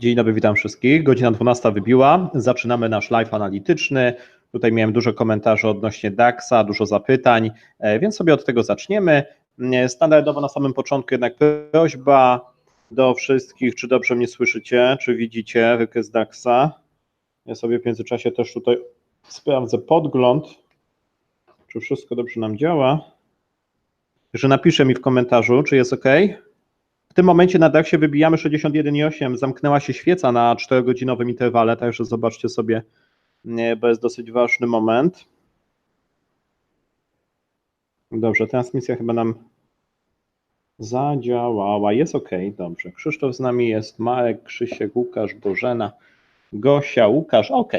Dzień dobry, witam wszystkich. Godzina 12 wybiła. Zaczynamy nasz live analityczny. Tutaj miałem dużo komentarzy odnośnie DAX-a, dużo zapytań, e, więc sobie od tego zaczniemy. E, standardowo na samym początku jednak prośba do wszystkich, czy dobrze mnie słyszycie, czy widzicie wykres DAX-a. Ja sobie w międzyczasie też tutaj sprawdzę podgląd, czy wszystko dobrze nam działa. Że napisze mi w komentarzu, czy jest OK. W tym momencie na DAX-ie wybijamy 61,8, zamknęła się świeca na 4-godzinowym interwale, także zobaczcie sobie, bo jest dosyć ważny moment. Dobrze, transmisja chyba nam zadziałała, jest OK, dobrze. Krzysztof z nami jest, Marek, Krzysiek, Łukasz, Bożena, Gosia, Łukasz, OK.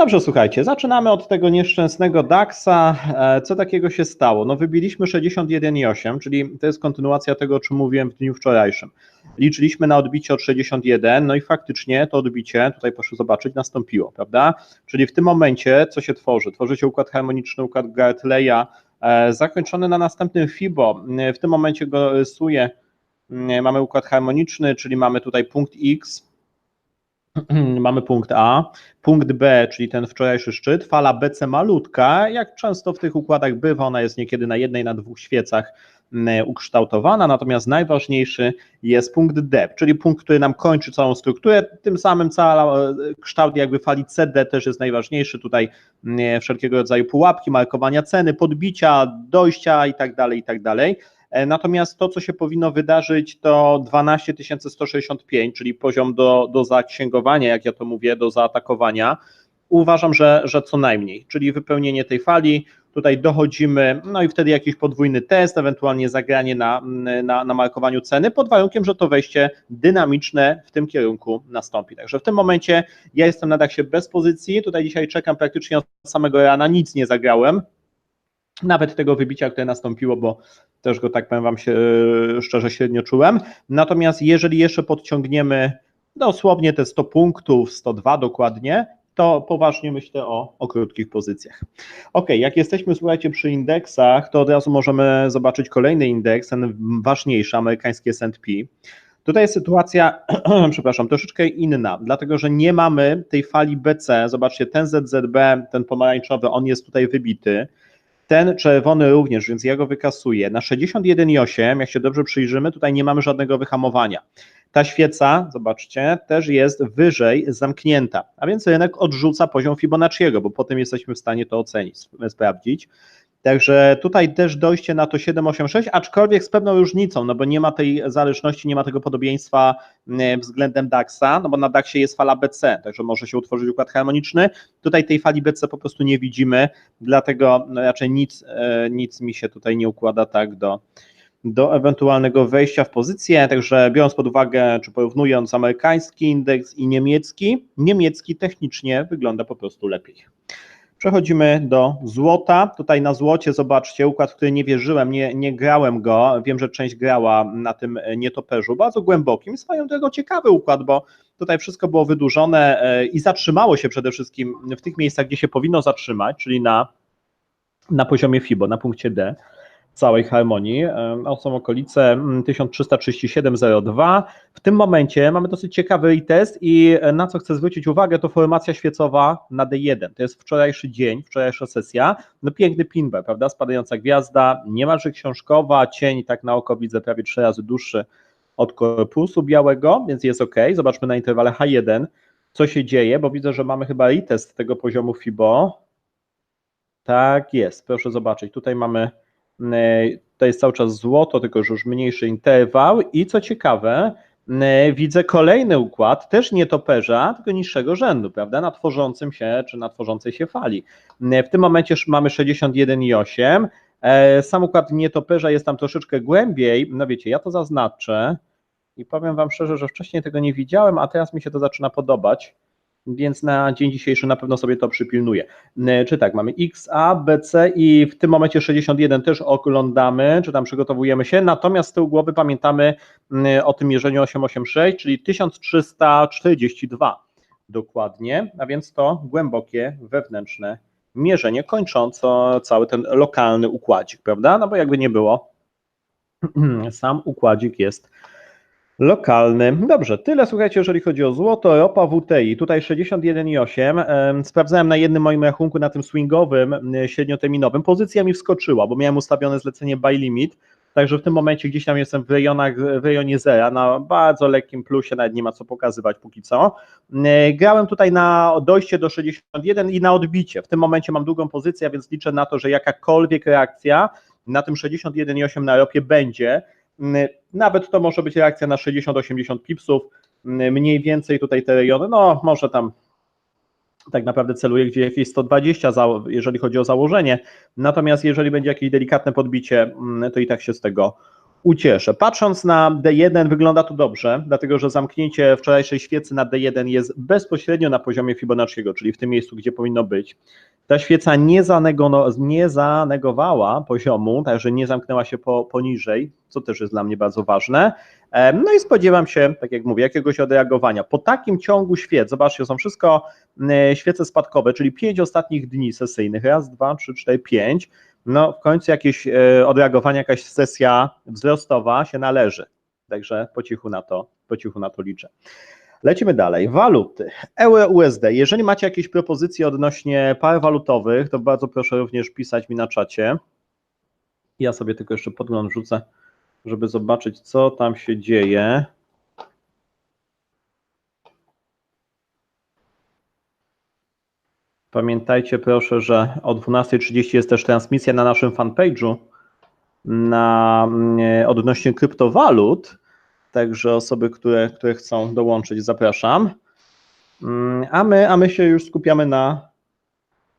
Dobrze, słuchajcie, zaczynamy od tego nieszczęsnego DAX-a. E, co takiego się stało? No wybiliśmy 61,8, czyli to jest kontynuacja tego, o czym mówiłem w dniu wczorajszym. Liczyliśmy na odbicie od 61, no i faktycznie to odbicie, tutaj proszę zobaczyć, nastąpiło, prawda? Czyli w tym momencie co się tworzy? Tworzy się układ harmoniczny, układ Gartleya, e, zakończony na następnym FIBO. W tym momencie go rysuję. Mamy układ harmoniczny, czyli mamy tutaj punkt X, mamy punkt A, punkt B, czyli ten wczorajszy szczyt, fala BC malutka, jak często w tych układach bywa, ona jest niekiedy na jednej, na dwóch świecach mm, ukształtowana, natomiast najważniejszy jest punkt D, czyli punkt, który nam kończy całą strukturę, tym samym cały kształt jakby fali CD też jest najważniejszy, tutaj mm, wszelkiego rodzaju pułapki, markowania ceny, podbicia, dojścia i tak dalej, i tak dalej. E, natomiast to, co się powinno wydarzyć, to 12 165, czyli poziom do, do zaksięgowania, jak ja to mówię, do zaatakowania. Uważam, że, że co najmniej, czyli wypełnienie tej fali, tutaj dochodzimy, no i wtedy jakiś podwójny test, ewentualnie zagranie na, na, na markowaniu ceny, pod warunkiem, że to wejście dynamiczne w tym kierunku nastąpi. Także w tym momencie ja jestem na daksie bez pozycji, tutaj dzisiaj czekam praktycznie od samego rana, nic nie zagrałem, nawet tego wybicia, które nastąpiło, bo też go tak powiem Wam się e, szczerze średnio czułem. Natomiast jeżeli jeszcze podciągniemy dosłownie te 100 punktów, 102 dokładnie, to poważnie myślę o, o krótkich pozycjach. Ok, jak jesteśmy, słuchajcie, przy indeksach, to od razu możemy zobaczyć kolejny indeks, ten ważniejszy, amerykański S&P. Tutaj jest sytuacja, przepraszam, troszeczkę inna, dlatego że nie mamy tej fali BC. Zobaczcie, ten ZZB, ten pomarańczowy, on jest tutaj wybity. Ten czerwony również, więc ja go wykasuję. Na 61,8, jak się dobrze przyjrzymy, tutaj nie mamy żadnego wyhamowania. Ta świeca, zobaczcie, też jest wyżej zamknięta, a więc rynek odrzuca poziom Fibonacciego, bo potem jesteśmy w stanie to ocenić, sprawdzić. Także tutaj też dojście na to 786, aczkolwiek z pewną różnicą, no bo nie ma tej zależności, nie ma tego podobieństwa względem DAX-a, no bo na DAX-ie jest fala BC, także może się utworzyć układ harmoniczny. Tutaj tej fali BC po prostu nie widzimy, dlatego no raczej nic, e, nic mi się tutaj nie układa tak do, do ewentualnego wejścia w pozycję, także biorąc pod uwagę, czy porównując amerykański indeks i niemiecki, niemiecki technicznie wygląda po prostu lepiej. Przechodzimy do złota. Tutaj na złocie zobaczcie układ, w który nie wierzyłem, nie, nie grałem go. Wiem, że część grała na tym nietoperzu, bardzo głębokim. Swoją drogą ciekawy układ, bo tutaj wszystko było wydłużone e, i zatrzymało się przede wszystkim w tych miejscach, gdzie się powinno zatrzymać, czyli na, na poziomie FIBO, na punkcie D całej harmonii. Są okolice 1337,02. Mm, w tym momencie mamy dosyć ciekawy test i e, na co chcę zwrócić uwagę, to formacja świecowa na D1. To jest wczorajszy dzień, wczorajsza sesja. No piękny pinball, prawda? Spadająca gwiazda, niemalże książkowa, cień tak na oko widzę prawie trzy razy dłuższy od korpusu białego, więc jest ok. Zobaczmy na interwale H1, co się dzieje, bo widzę, że mamy chyba retest tego poziomu FIBO. Tak jest, proszę zobaczyć. Tutaj mamy to jest cały czas złoto, tylko że już mniejszy interwał. I co ciekawe, e, widzę kolejny układ, też nie toperza, tylko niższego rzędu, prawda, na tworzącym się, czy na tworzącej się fali. E, w tym momencie mamy 61,8, sam układ nietoperza jest tam troszeczkę głębiej, no wiecie, ja to zaznaczę i powiem Wam szczerze, że wcześniej tego nie widziałem, a teraz mi się to zaczyna podobać więc na dzień dzisiejszy na pewno sobie to przypilnuję. E, czy tak, mamy X, A, B, C i w tym momencie 61 też oglądamy, czy tam przygotowujemy się, natomiast z tyłu głowy pamiętamy o tym mierzeniu 886, czyli 1342 dokładnie, a więc to głębokie wewnętrzne mierzenie kończące cały ten lokalny układzik, prawda? No bo jakby nie było, sam układzik jest Lokalny. Dobrze, tyle słuchajcie, jeżeli chodzi o złoto, ropa WTI. Tutaj 61,8. Em, Sprawdzałem na jednym moim rachunku, na tym swingowym, średnioterminowym. Pozycja mi wskoczyła, bo miałem ustawione zlecenie buy limit. Także w tym momencie gdzieś tam jestem w rejonach, w rejonie zera, na bardzo lekkim plusie, nawet nie ma co pokazywać póki co. E, Grałem tutaj na dojście do 61 i na odbicie. W tym momencie mam drugą pozycję, więc liczę na to, że jakakolwiek reakcja na tym 61,8 na ropie będzie. Mm, Nawet to może być reakcja na 60-80 pipsów, mm, mniej więcej tutaj te rejony, no może tam tak naprawdę celuje gdzie jakieś 120, za- jeżeli chodzi o założenie, natomiast jeżeli będzie jakieś delikatne podbicie, mm, to i tak się z tego ucieszę. Patrząc na D1 wygląda to dobrze, dlatego że zamknięcie wczorajszej świecy na D1 jest bezpośrednio na poziomie Fibonacciego, czyli w tym miejscu, gdzie powinno być. Ta świeca nie, zanego, nie zanegowała poziomu, także nie zamknęła się po, poniżej, co też jest dla mnie bardzo ważne. No i spodziewam się, tak jak mówię, jakiegoś odreagowania. Po takim ciągu świec, zobaczcie, są wszystko e, świece spadkowe, czyli pięć ostatnich dni sesyjnych, raz, dwa, trzy, cztery, pięć, no w końcu jakieś e, odreagowanie, jakaś sesja wzrostowa się należy. Także po cichu na to, po cichu na to liczę. Lecimy dalej. Waluty. Euro USD. Jeżeli macie jakieś propozycje odnośnie par walutowych, to bardzo proszę również pisać mi na czacie. Ja sobie tylko jeszcze podgląd rzucę, żeby zobaczyć, co tam się dzieje. Pamiętajcie proszę, że o 12.30 jest też transmisja na naszym fanpage'u na mm, odnośnie kryptowalut. Także osoby, które, które chcą dołączyć, zapraszam. Mm, A my, a my się już skupiamy na,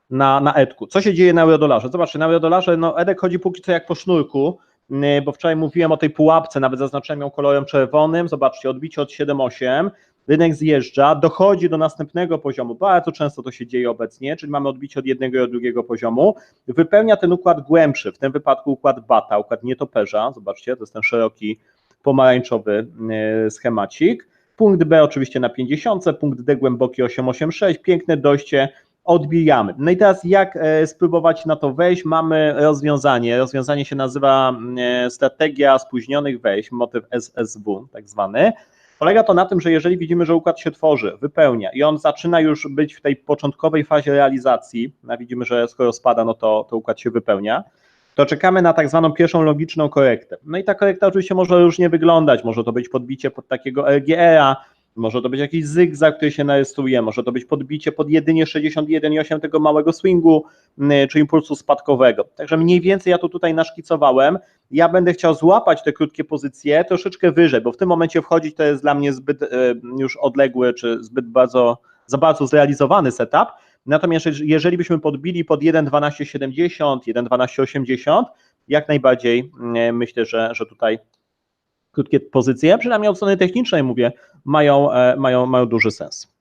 na, na Edku. Co się dzieje na eurodolarze? Zobaczcie, na eurodolarze no Edek chodzi póki co jak po sznurku, mm, bo wczoraj mówiłem o tej pułapce, nawet zaznaczyłem ją kolorem czerwonym. Zobaczcie, odbicie od 7,8. Rynek zjeżdża, dochodzi do następnego poziomu. Bardzo często to się dzieje obecnie, czyli mamy odbicie od jednego i od drugiego poziomu. Wypełnia ten układ głębszy, w tym wypadku układ bata, układ nietoperza. Zobaczcie, to jest ten szeroki pomarańczowy e, schemacik. Punkt B oczywiście na 50, punkt D głęboki 886, piękne dojście, odbijamy. No i teraz jak e, spróbować na to wejść? Mamy rozwiązanie, rozwiązanie się nazywa e, strategia spóźnionych wejść, motyw SSW tak zwany. Polega to na tym, że jeżeli widzimy, że układ się tworzy, wypełnia i on zaczyna już być w tej początkowej fazie realizacji, a widzimy, że skoro spada, no to, to układ się wypełnia, to czekamy na tak zwaną pierwszą logiczną korektę. No i ta korekta oczywiście może różnie wyglądać, może to być podbicie pod takiego LGE-a, może to być jakiś zygzak, który się narysuje, może to być podbicie pod jedynie 61,8 tego małego swingu, y, czy impulsu spadkowego. Także mniej więcej ja to tutaj naszkicowałem. Ja będę chciał złapać te krótkie pozycje troszeczkę wyżej, bo w tym momencie wchodzić to jest dla mnie zbyt y, już odległy, czy zbyt bardzo, za bardzo zrealizowany setup. Natomiast jeż- jeżeli byśmy podbili pod 1.1270, 1.1280, jak najbardziej y, myślę, że, że tutaj krótkie pozycje, przynajmniej od strony technicznej mówię, mają, e, mają, mają duży sens.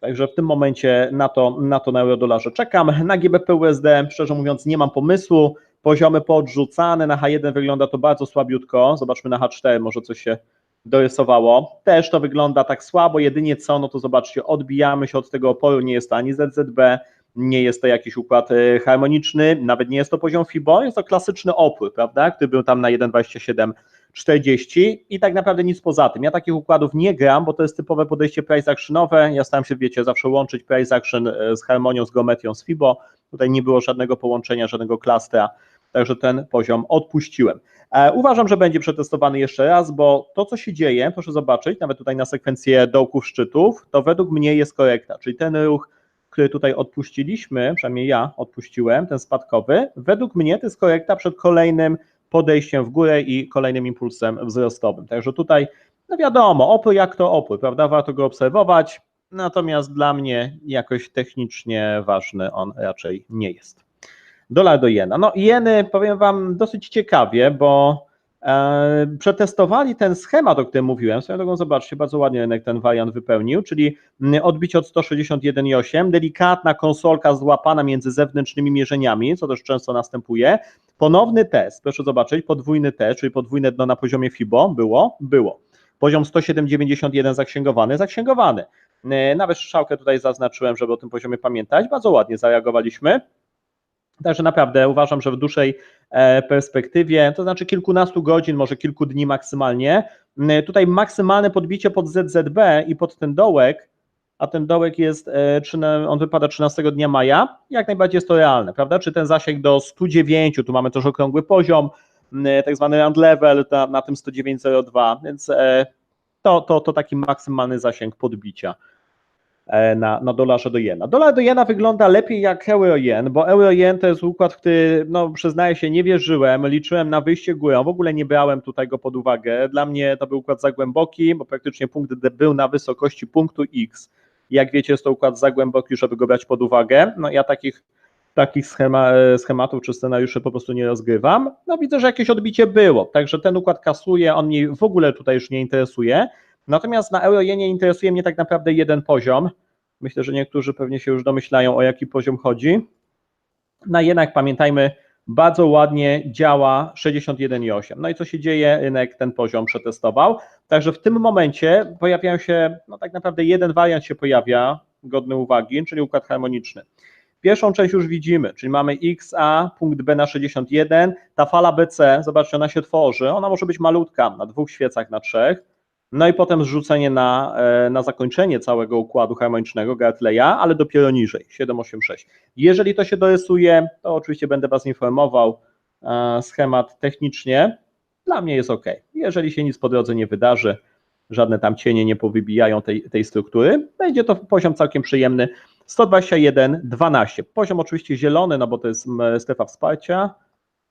Także w tym momencie na to, na to na eurodolarze czekam. Na GBP USD, szczerze mówiąc, nie mam pomysłu. Poziomy poodrzucane, na H1 wygląda to bardzo słabiutko. Zobaczmy na H4, może coś się dorysowało. Też to wygląda tak słabo, jedynie co, no to zobaczcie, odbijamy się od tego oporu, nie jest to ani ZZB, nie jest to jakiś układ e, harmoniczny, nawet nie jest to poziom FIBO, jest to klasyczny opór, prawda, który był tam na 1,27 40 i tak naprawdę nic poza tym. Ja takich układów nie gram, bo to jest typowe podejście price actionowe. Ja staram się, wiecie, zawsze łączyć price action e, z harmonią, z geometrią, z FIBO. Tutaj nie było żadnego połączenia, żadnego klastra, także ten poziom odpuściłem. E, Uważam, że będzie przetestowany jeszcze raz, bo to, co się dzieje, proszę zobaczyć, nawet tutaj na sekwencję dołków szczytów, to według mnie jest korekta, czyli ten ruch, który tutaj odpuściliśmy, przynajmniej ja odpuściłem, ten spadkowy, według mnie to jest korekta przed kolejnym podejściem w górę i kolejnym impulsem wzrostowym. Także tutaj, no wiadomo, opór jak to opór, prawda? Warto go obserwować, natomiast dla mnie jakoś technicznie ważny on raczej nie jest. Dolar do jena. No jeny, powiem Wam, dosyć ciekawie, bo e, przetestowali ten schemat, o którym mówiłem. Swoją drogą, zobaczcie, bardzo ładnie rynek ten wariant wypełnił, czyli mm, odbicie od 161,8, delikatna konsolka złapana między zewnętrznymi mierzeniami, co też często następuje. Ponowny test, proszę zobaczyć, podwójny test, czyli podwójne dno na poziomie FIBO, było? Było. Poziom 107,91 zaksięgowany, zaksięgowany. E, Nawet strzałkę tutaj zaznaczyłem, żeby o tym poziomie pamiętać. Bardzo ładnie zareagowaliśmy. Także naprawdę uważam, że w dłuższej e, perspektywie, to znaczy kilkunastu godzin, może kilku dni maksymalnie, tutaj maksymalne podbicie pod ZZB i pod ten dołek, a ten dołek jest, e, on wypada 13 dnia maja, jak najbardziej jest to realne, prawda? Czy ten zasięg do 109, tu mamy też okrągły poziom, tak zwany round level na, na tym 109.02, więc e, to, to, to taki maksymalny zasięg podbicia. E, na, na dolarze do jena. Dolar do jena wygląda lepiej jak euro-jen, bo euro-jen to jest układ, który, no przyznaję się, nie wierzyłem, liczyłem na wyjście górą, w ogóle nie brałem tutaj go pod uwagę. Dla mnie to był układ za głęboki, bo praktycznie punkt D był na wysokości punktu X. Jak wiecie, jest to układ za głęboki, żeby go brać pod uwagę. No ja takich takich schema, schematów czy scenariuszy po prostu nie rozgrywam. No widzę, że jakieś odbicie było, także ten układ kasuje, on mnie w ogóle tutaj już nie interesuje. Natomiast na Eurojenie interesuje mnie tak naprawdę jeden poziom. Myślę, że niektórzy pewnie się już domyślają, o jaki poziom chodzi. Na jednak pamiętajmy, bardzo ładnie działa 61,8. No i co się dzieje? Rynek ten poziom przetestował. Także w tym momencie pojawiają się, no tak naprawdę jeden wariant się pojawia, godny uwagi, czyli układ harmoniczny. Pierwszą część już widzimy, czyli mamy XA, punkt B na 61, ta fala BC, zobaczcie, ona się tworzy, ona może być malutka, na dwóch świecach, na trzech, no i potem zrzucenie na, e, na zakończenie całego układu harmonicznego Gartleya, ale dopiero niżej, 786. Jeżeli to się dorysuje, to oczywiście będę Was informował, e, schemat technicznie dla mnie jest ok. Jeżeli się nic po drodze nie wydarzy, żadne tam cienie nie powybijają tej, tej struktury, będzie to poziom całkiem przyjemny. 121,12. Poziom oczywiście zielony, no bo to jest strefa wsparcia,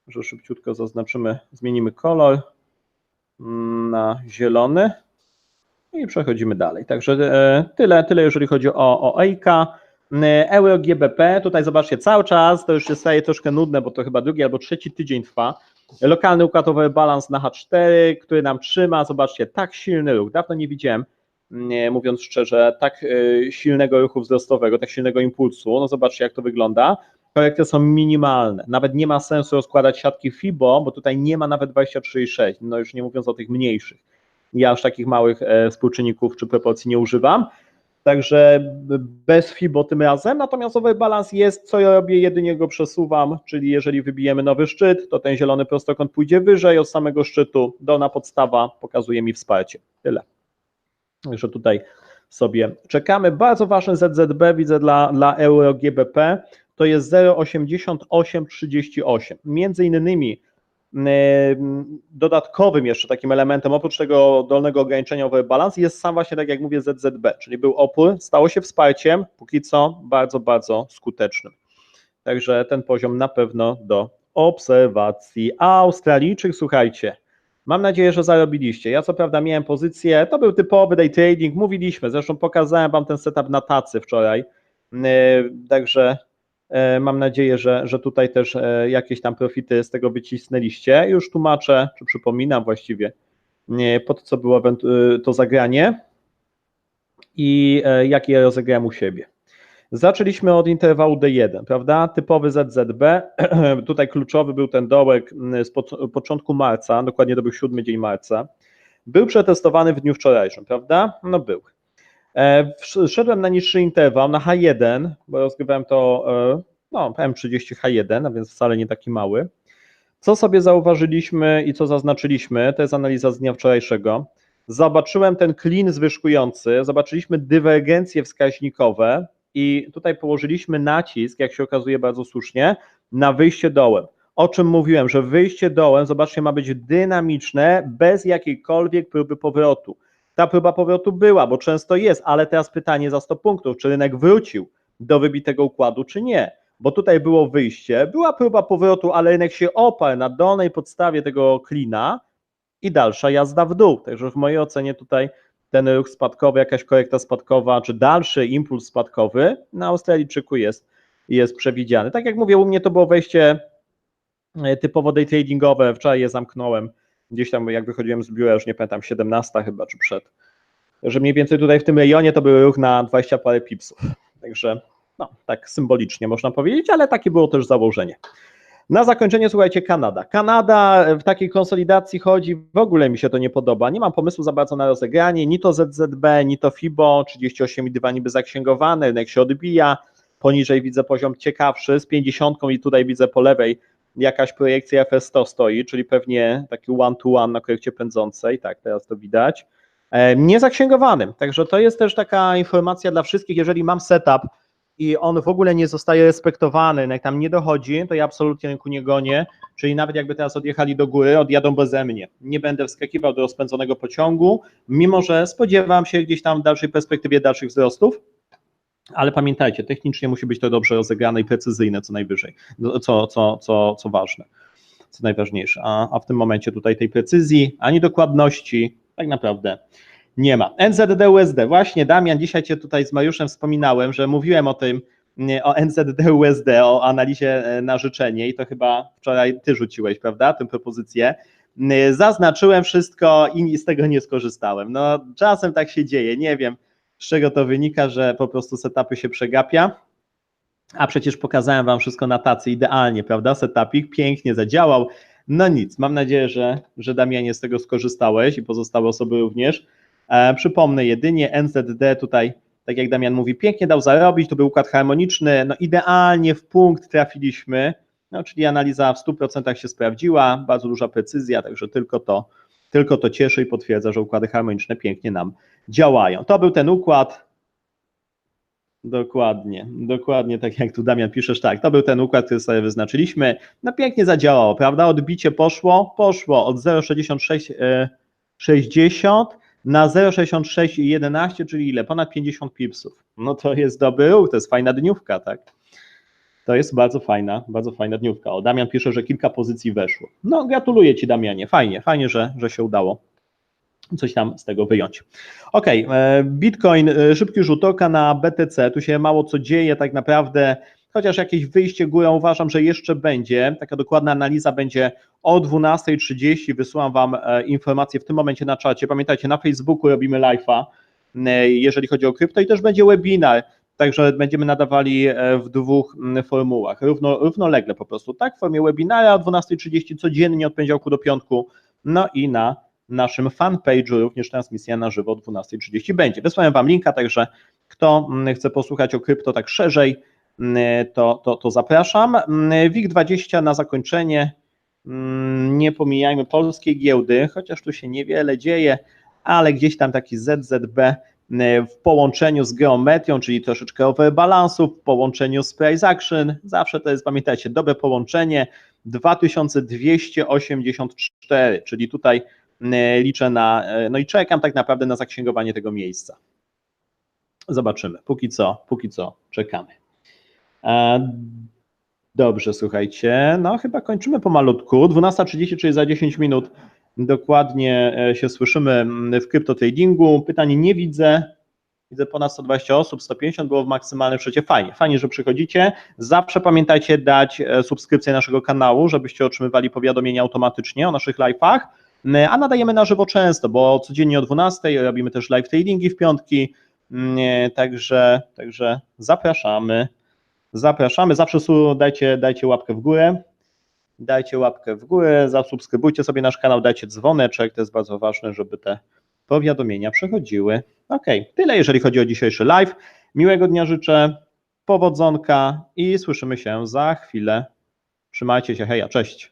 że szybciutko zaznaczymy, zmienimy kolor na zielony i przechodzimy dalej. Także e, tyle, tyle jeżeli chodzi o, o EIK. Euro GBP, tutaj zobaczcie, cały czas to już się staje troszkę nudne, bo to chyba drugi albo trzeci tydzień trwa. Lokalny układowy balans na H4, który nam trzyma, zobaczcie, tak silny ruch, dawno nie widziałem, mówiąc szczerze, tak e, silnego ruchu wzrostowego, tak silnego impulsu, no zobaczcie jak to wygląda. Korekty są minimalne, nawet nie ma sensu rozkładać siatki FIBO, bo tutaj nie ma nawet 23,6, no już nie mówiąc o tych mniejszych. Ja aż takich małych e, współczynników czy proporcji nie używam. Także bez FIBO tym razem, natomiast balans jest, co ja robię, jedynie go przesuwam, czyli jeżeli wybijemy nowy szczyt, to ten zielony prostokąt pójdzie wyżej od samego szczytu, dolna podstawa pokazuje mi wsparcie. Tyle. Także tutaj sobie czekamy. Bardzo ważny ZZB widzę dla, dla euro GBP, to jest 0,8838. Między innymi dodatkowym jeszcze takim elementem, oprócz tego dolnego ograniczenia over balance, jest sam właśnie, tak jak mówię, ZZB, czyli był opór, stało się wsparciem, póki co bardzo, bardzo skutecznym. Także ten poziom na pewno do obserwacji. A Australijczyk, słuchajcie, mam nadzieję, że zarobiliście. Ja co prawda miałem pozycję, to był typowy day trading, mówiliśmy, zresztą pokazałem Wam ten setup na tacy wczoraj, także mam nadzieję, że, że tutaj też e, jakieś tam profity z tego wycisnęliście. Już tłumaczę, czy przypominam właściwie, pod co było e, to zagranie i jakie ja rozegrałem u siebie. Zaczęliśmy od interwału D1, prawda? Typowy ZZB. Tutaj kluczowy był ten dołek z początku marca, dokładnie to był siódmy dzień marca. Był przetestowany w dniu wczorajszym, prawda? No był. E, wszedłem na niższy interwał, na H1, bo rozgrywałem to e, no, M30 H1, a więc wcale nie taki mały. Co sobie zauważyliśmy i co zaznaczyliśmy, to jest analiza z dnia wczorajszego. Zobaczyłem ten klin zwyżkujący, zobaczyliśmy dywergencje wskaźnikowe i tutaj położyliśmy nacisk, jak się okazuje bardzo słusznie, na wyjście dołem. O czym mówiłem, że wyjście dołem, zobaczcie, ma być dynamiczne, bez jakiejkolwiek próby powrotu ta próba powrotu była, bo często jest, ale teraz pytanie za 100 punktów, czy rynek wrócił do wybitego układu, czy nie. Bo tutaj było wyjście, była próba powrotu, ale rynek się oparł na dolnej podstawie tego klina i dalsza jazda w dół. Także w mojej ocenie tutaj ten ruch spadkowy, jakaś korekta spadkowa, czy dalszy impuls spadkowy na Australijczyku jest, jest przewidziany. Tak jak mówię, u mnie to było wejście e, typowo day tradingowe, wczoraj je zamknąłem gdzieś tam jak wychodziłem z biura, już nie pamiętam, 17 chyba czy przed, że mniej więcej tutaj w tym rejonie to był ruch na 20 parę pipsów. Także no, tak symbolicznie można powiedzieć, ale takie było też założenie. Na zakończenie słuchajcie, Kanada. Kanada w takiej konsolidacji chodzi, w ogóle mi się to nie podoba. Nie mam pomysłu za bardzo na rozegranie, ni to ZZB, ni to FIBO, 38,2 niby zaksięgowane, rynek się odbija. poniżej widzę poziom ciekawszy z 50 i tutaj widzę po lewej jakaś projekcja FS100 stoi, czyli pewnie taki one-to-one na korekcie pędzącej, tak, teraz to widać, E, niezaksięgowanym, także to jest też taka informacja dla wszystkich, jeżeli mam setup i on w ogóle nie zostaje respektowany, jak tam nie dochodzi, to ja absolutnie rynku nie gonię, czyli nawet jakby teraz odjechali do góry, odjadą beze mnie. Nie będę wskakiwał do rozpędzonego pociągu, mimo że spodziewam się gdzieś tam w dalszej perspektywie dalszych wzrostów, ale pamiętajcie, technicznie musi być to dobrze rozegrane i precyzyjne co najwyżej, No, co, co, co, co ważne, co najważniejsze, a, a w tym momencie tutaj tej precyzji, ani dokładności tak naprawdę nie ma. NZD USD, właśnie Damian, dzisiaj Cię tutaj z Mariuszem wspominałem, że mówiłem o tym, o NZD USD, o analizie e, na życzenie i to chyba wczoraj Ty rzuciłeś, prawda, tę propozycję. Zaznaczyłem wszystko i z tego nie skorzystałem. No czasem tak się dzieje, nie wiem z czego to wynika, że po prostu setupy się przegapia, a przecież pokazałem Wam wszystko na tacy idealnie, prawda, setupik pięknie zadziałał, no nic, mam nadzieję, że, że Damianie z tego skorzystałeś i pozostałe osoby również. E, przypomnę jedynie NZD tutaj, tak jak Damian mówi, pięknie dał zarobić, to był układ harmoniczny, no idealnie w punkt trafiliśmy, no czyli analiza w 100% się sprawdziła, bardzo duża precyzja, także tylko to, tylko to cieszy i potwierdza, że układy harmoniczne pięknie nam działają. To był ten układ, Dokładnie, dokładnie tak jak tu Damian piszesz, tak, to był ten układ, który sobie wyznaczyliśmy. No pięknie zadziałało, prawda? Odbicie poszło, poszło od 0,66 e, 60 na 0,6611, czyli ile? Ponad 50 pipsów. No to jest dobry ruch, to jest fajna dniówka, tak? To jest bardzo fajna, bardzo fajna dniówka. O, Damian pisze, że kilka pozycji weszło. No gratuluję Ci Damianie, fajnie, fajnie, że, że się udało coś tam z tego wyjąć. Ok, Bitcoin, e, szybki rzut oka na BTC, tu się mało co dzieje tak naprawdę, chociaż jakieś wyjście górą uważam, że jeszcze będzie, taka dokładna analiza będzie o 12.30, wysyłam Wam e, informacje w tym momencie na czacie, pamiętajcie, na Facebooku robimy live'a, e, jeżeli chodzi o krypto i też będzie webinar, Także będziemy nadawali w dwóch formułach, równo, równolegle po prostu, tak? W formie webinara o 12.30 codziennie od poniedziałku do piątku, no i na naszym fanpage'u również transmisja na żywo o 12.30 będzie. Wysłałem Wam linka, także kto chce posłuchać o krypto tak szerzej, to, to, to zapraszam. WIG20 na zakończenie, nie pomijajmy polskiej giełdy, chociaż tu się niewiele dzieje, ale gdzieś tam taki ZZB w połączeniu z geometrią, czyli troszeczkę overbalansu, w połączeniu z price action, zawsze to jest, pamiętajcie, dobre połączenie, 2284, czyli tutaj liczę na, no i czekam tak naprawdę na zaksięgowanie tego miejsca. Zobaczymy, póki co, póki co czekamy. Dobrze, słuchajcie, no chyba kończymy pomalutku, 12.30, czyli za 10 minut dokładnie się słyszymy w kryptotradingu. Pytanie nie widzę, widzę ponad 120 osób, 150 było w maksymalnym szczycie, fajnie, fajnie, że przychodzicie. Zawsze pamiętajcie dać subskrypcję naszego kanału, żebyście otrzymywali powiadomienia automatycznie o naszych live'ach, a nadajemy na żywo często, bo codziennie o 12 robimy też live tradingi w piątki, także, także zapraszamy, zapraszamy, zawsze dajcie, dajcie łapkę w górę, dajcie łapkę w górę, zasubskrybujcie sobie nasz kanał, dajcie dzwoneczek, to jest bardzo ważne, żeby te powiadomienia przechodziły. Ok, tyle jeżeli chodzi o dzisiejszy live. Miłego dnia życzę, powodzonka i słyszymy się za chwilę. Trzymajcie się, heja, cześć.